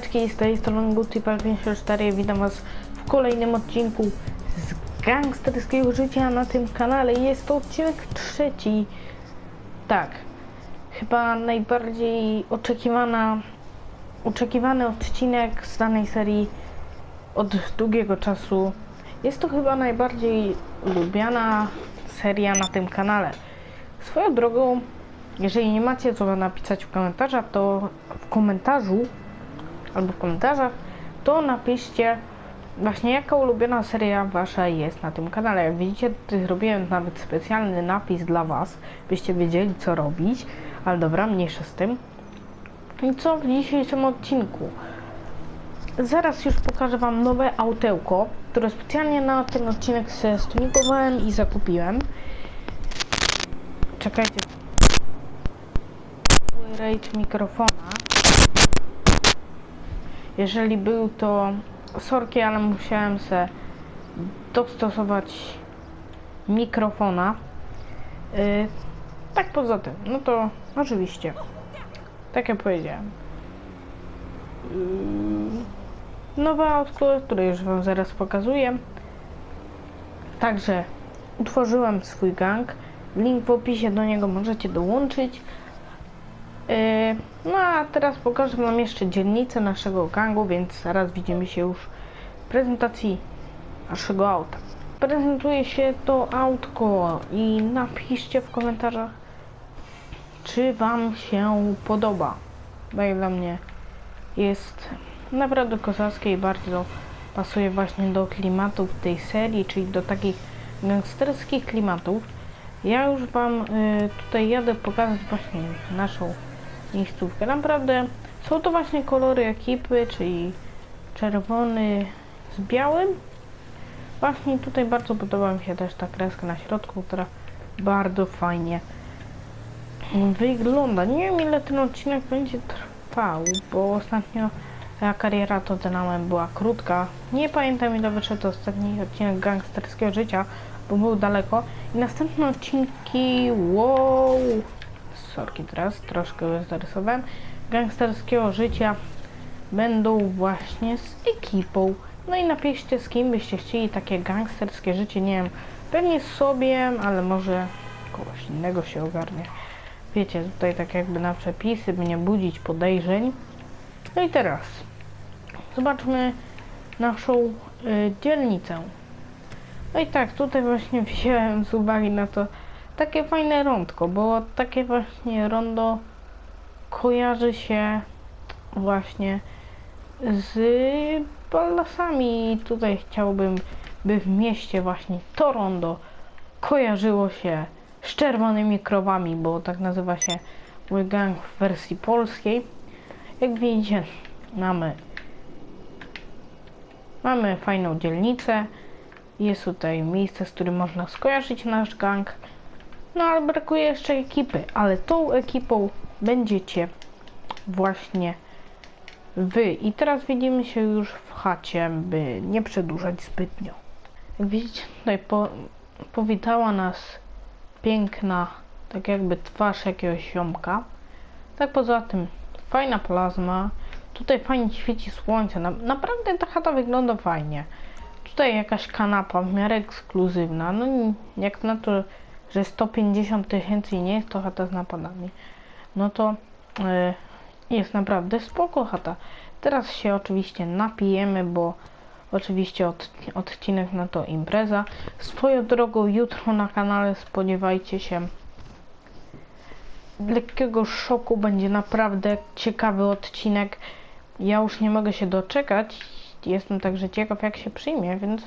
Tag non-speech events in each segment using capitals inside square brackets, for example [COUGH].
Cześć, z tej strony GucciPal54 witam was w kolejnym odcinku z gangsterskiego życia na tym kanale. Jest to odcinek trzeci. Tak, chyba najbardziej oczekiwana, oczekiwany odcinek z danej serii od długiego czasu. Jest to chyba najbardziej lubiana seria na tym kanale. Swoją drogą, jeżeli nie macie co napisać w komentarzach, to w komentarzu albo w komentarzach, to napiszcie właśnie jaka ulubiona seria wasza jest na tym kanale. Jak widzicie, tutaj zrobiłem nawet specjalny napis dla was, byście wiedzieli co robić, ale dobra, mniejsza z tym. I co w dzisiejszym odcinku? Zaraz już pokażę wam nowe autełko, które specjalnie na ten odcinek stunikowałem i zakupiłem. Czekajcie. Rate mikrofona. Jeżeli był to sorki, ale musiałem se dostosować mikrofona. Yy, tak poza tym, no to oczywiście, tak jak powiedziałem. Yy, nowe autko, które już wam zaraz pokazuję. Także utworzyłem swój gang. Link w opisie do niego możecie dołączyć. Yy, no a teraz pokażę wam jeszcze dzielnicę naszego gangu, więc zaraz widzimy się już w prezentacji naszego auta. Prezentuje się to autko i napiszcie w komentarzach, czy wam się podoba. Bo jak dla mnie jest naprawdę kozackie i bardzo pasuje właśnie do klimatów tej serii, czyli do takich gangsterskich klimatów. Ja już wam y, tutaj jadę pokazać właśnie naszą miejscówkę. Naprawdę są to właśnie kolory ekipy, czyli czerwony z białym. Właśnie tutaj bardzo podoba mi się też ta kreska na środku, która bardzo fajnie wygląda. Nie wiem ile ten odcinek będzie trwał, bo ostatnio ta kariera Tottenhamem była krótka. Nie pamiętam ile wyszedł ostatni odcinek gangsterskiego życia, bo był daleko. I następne odcinki, wow, teraz, troszkę zarysowałem, gangsterskiego życia będą właśnie z ekipą. No i napiszcie z kim byście chcieli takie gangsterskie życie, nie wiem, pewnie sobie, ale może kogoś innego się ogarnie. Wiecie, tutaj tak jakby na przepisy, by nie budzić podejrzeń. No i teraz zobaczmy naszą y, dzielnicę. No i tak, tutaj właśnie wziąłem z uwagi na to takie fajne rondko, bo takie właśnie rondo kojarzy się właśnie z ballasami i tutaj chciałbym, by w mieście właśnie to rondo kojarzyło się z czerwonymi krowami, bo tak nazywa się mój gang w wersji polskiej. Jak widzicie, mamy mamy fajną dzielnicę. Jest tutaj miejsce, z którym można skojarzyć nasz gang. No ale brakuje jeszcze ekipy, ale tą ekipą będziecie właśnie wy. I teraz widzimy się już w chacie, by nie przedłużać zbytnio. Jak widzicie, tutaj po, powitała nas piękna, tak jakby twarz jakiegoś ziomka. Tak poza tym, fajna plazma. Tutaj fajnie świeci słońce. Na, naprawdę ta chata wygląda fajnie. Tutaj jakaś kanapa w miarę ekskluzywna. No jak na to, że 150 tysięcy nie jest to chata z napadami. No to yy, jest naprawdę spoko chata. Teraz się oczywiście napijemy, bo oczywiście od, odcinek na to impreza. Swoją drogą jutro na kanale spodziewajcie się lekkiego szoku. Będzie naprawdę ciekawy odcinek. Ja już nie mogę się doczekać. Jestem także ciekaw jak się przyjmie, więc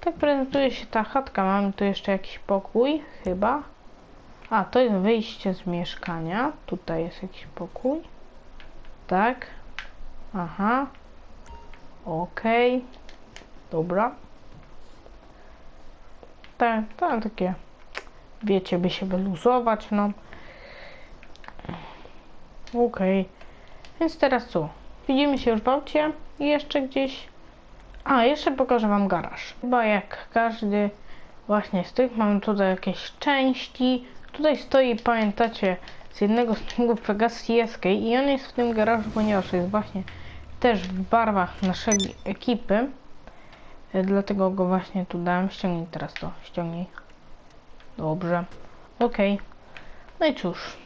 tak prezentuje się ta chatka. Mamy tu jeszcze jakiś pokój, chyba. A, to jest wyjście z mieszkania. Tutaj jest jakiś pokój. Tak. Aha. Okej. Okay. Dobra. Tak, tak, takie. Wiecie, by się wyluzować, no. Okej. Okay. Więc teraz co? Widzimy się już w aucie i jeszcze gdzieś... A, jeszcze pokażę wam garaż. Chyba jak każdy właśnie z tych mamy tutaj jakieś części. Tutaj stoi, pamiętacie, z jednego z ciągów Pegassi Escape i on jest w tym garażu, ponieważ jest właśnie też w barwach naszej ekipy. Dlatego go właśnie tu dałem. Ściągnij teraz to. Ściągnij. Dobrze. Okej. No i cóż.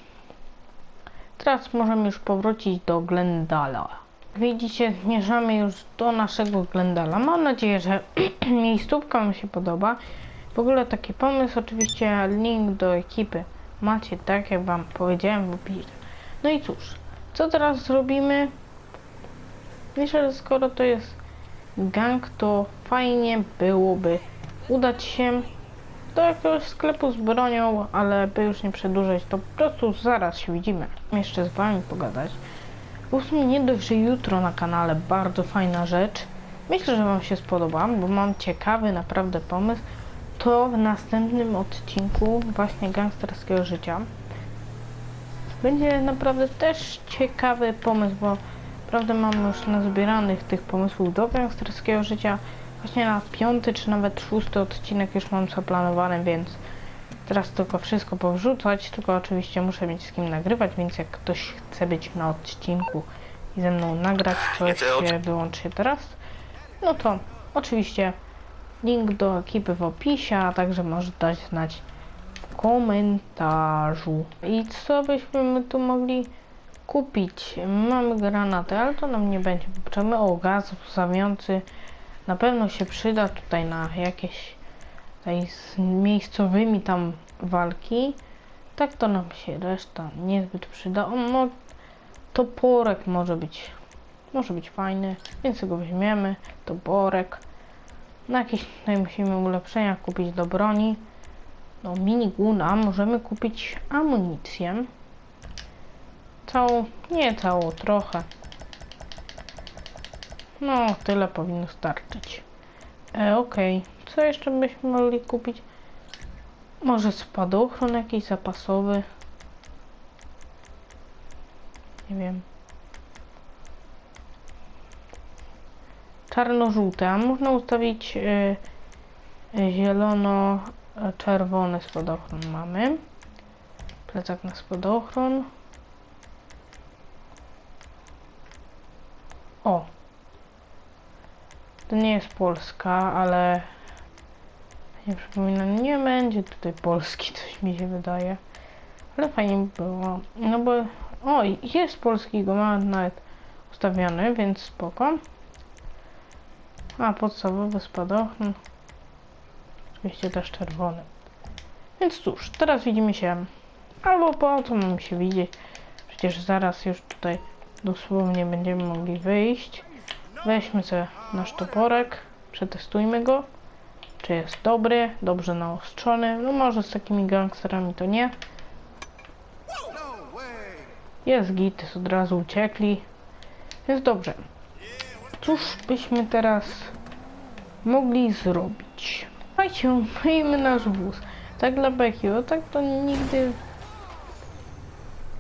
Teraz możemy już powrócić do Glendala. Widzicie, zmierzamy już do naszego Glendala. Mam nadzieję, że [CLEARS THROAT] miejscówka Wam się podoba. W ogóle taki pomysł, oczywiście link do ekipy macie, tak jak Wam powiedziałem w opisie. No i cóż, co teraz zrobimy? Myślę, że skoro to jest gang, to fajnie byłoby udać się do jakiegoś sklepu z bronią, ale by już nie przedłużać, to po prostu zaraz się widzimy. Jeszcze z Wami pogadać. Bo w sumie nie dość, że jutro na kanale bardzo fajna rzecz. Myślę, że Wam się spodoba, bo mam ciekawy naprawdę pomysł. To w następnym odcinku właśnie gangsterskiego życia będzie naprawdę też ciekawy pomysł, bo naprawdę mam już nazbieranych tych pomysłów do gangsterskiego życia. Właśnie na piąty czy nawet szósty odcinek już mam zaplanowany, więc teraz tylko wszystko powrzucać, tylko oczywiście muszę mieć z kim nagrywać, więc jak ktoś chce być na odcinku i ze mną nagrać coś, się wyłączy się teraz, no to oczywiście link do ekipy w opisie, a także może dać znać w komentarzu. I co byśmy tu mogli kupić? Mamy granaty, ale to nam nie będzie potrzebne. O, gaz łzawiący na pewno się przyda tutaj na jakieś z miejscowymi tam walki. Tak to nam się reszta niezbyt przyda. O, no, toporek może być, może być fajny, więc go weźmiemy. Toporek. Na jakieś tutaj musimy ulepszenia kupić do broni. No, miniguna możemy kupić amunicję. Całą, nie całą, trochę. No, tyle powinno starczyć. E, Okej, co jeszcze byśmy mogli kupić? Może spadochron jakiś zapasowy? Nie wiem. Czarno-żółte, a można ustawić y, y, zielono-czerwony spadochron mamy. Plecak na spadochron. O! To nie jest Polska, ale nie przypominam, nie będzie tutaj Polski, [LAUGHS] coś mi się wydaje. Ale fajnie by było. No bo, oj, jest polski, go mam nawet ustawiony, więc spoko. A, podstawowy spadochron. Oczywiście też czerwony. Więc cóż, teraz widzimy się. Albo po co mam się widzieć? Przecież zaraz już tutaj dosłownie będziemy mogli wyjść. Weźmy sobie nasz toporek, przetestujmy go. Czy jest dobry, dobrze naostrzony. No może z takimi gangsterami to nie. Jest git, od razu uciekli. Jest dobrze. Cóż byśmy teraz mogli zrobić? Słuchajcie, myjmy nasz wóz. Tak dla beki, bo tak to nigdy...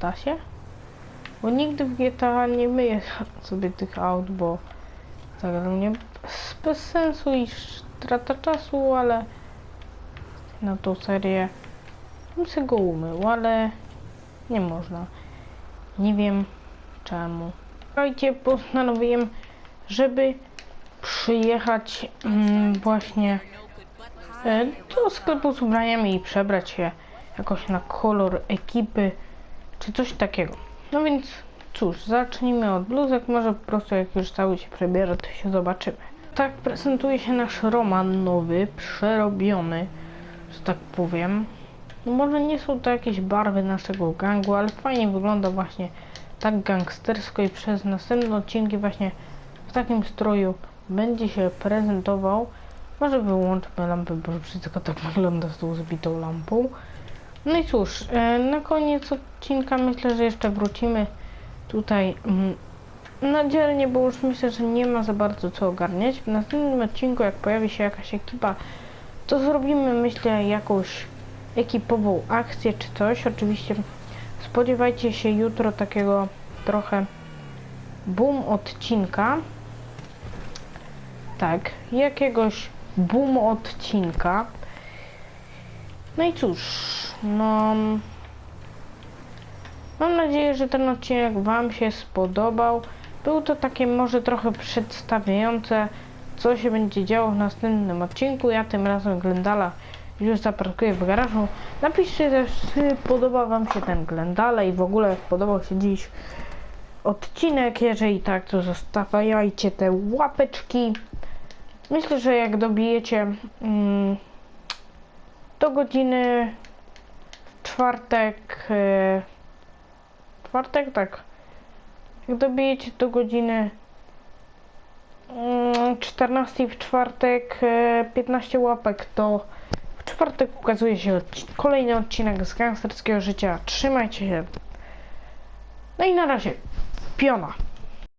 Da się? Bo nigdy w GTA nie myję sobie tych aut, bo tak dla mnie bez, bez sensu i strata czasu, ale na tą serię bym sobie go umył, ale nie można. Nie wiem czemu. Słuchajcie, postanowiłem, żeby przyjechać mm, właśnie e, do sklepu z ubraniami i przebrać się jakoś na kolor ekipy, czy coś takiego. No więc cóż, zacznijmy od bluzek, może po prostu jak już cały się przebierze, to się zobaczymy. Tak prezentuje się nasz roman nowy, przerobiony, że tak powiem. No może nie są to jakieś barwy naszego gangu, ale fajnie wygląda właśnie tak gangstersko i przez następne odcinki właśnie w takim stroju będzie się prezentował. Może wyłączmy lampę, bo wszystko tak [LAUGHS] wygląda z tą zbitą lampą. No i cóż, e, na koniec odcinka myślę, że jeszcze wrócimy tutaj mm, na dzielnie, bo już myślę, że nie ma za bardzo co ogarniać. W następnym odcinku, jak pojawi się jakaś ekipa, to zrobimy, myślę, jakąś ekipową akcję czy coś. Oczywiście spodziewajcie się jutro takiego trochę boom odcinka. Tak, jakiegoś boom odcinka. No i cóż, no. Mam nadzieję, że ten odcinek Wam się spodobał. Był to takie może trochę przedstawiające, co się będzie działo w następnym odcinku. Ja tym razem Glendala już zaparkuję w garażu. Napiszcie też, czy podoba Wam się ten Glendale i w ogóle podobał się dziś odcinek. Jeżeli tak, to zostawiajcie te łapeczki. Myślę, że jak dobijecie mm, do godziny czwartek, e, czwartek, tak, jak dobijecie do godziny mm, 14 w czwartek, e, 15 łapek, to w czwartek ukazuje się odci- kolejny odcinek z gangsterskiego życia. Trzymajcie się. No i na razie, piona.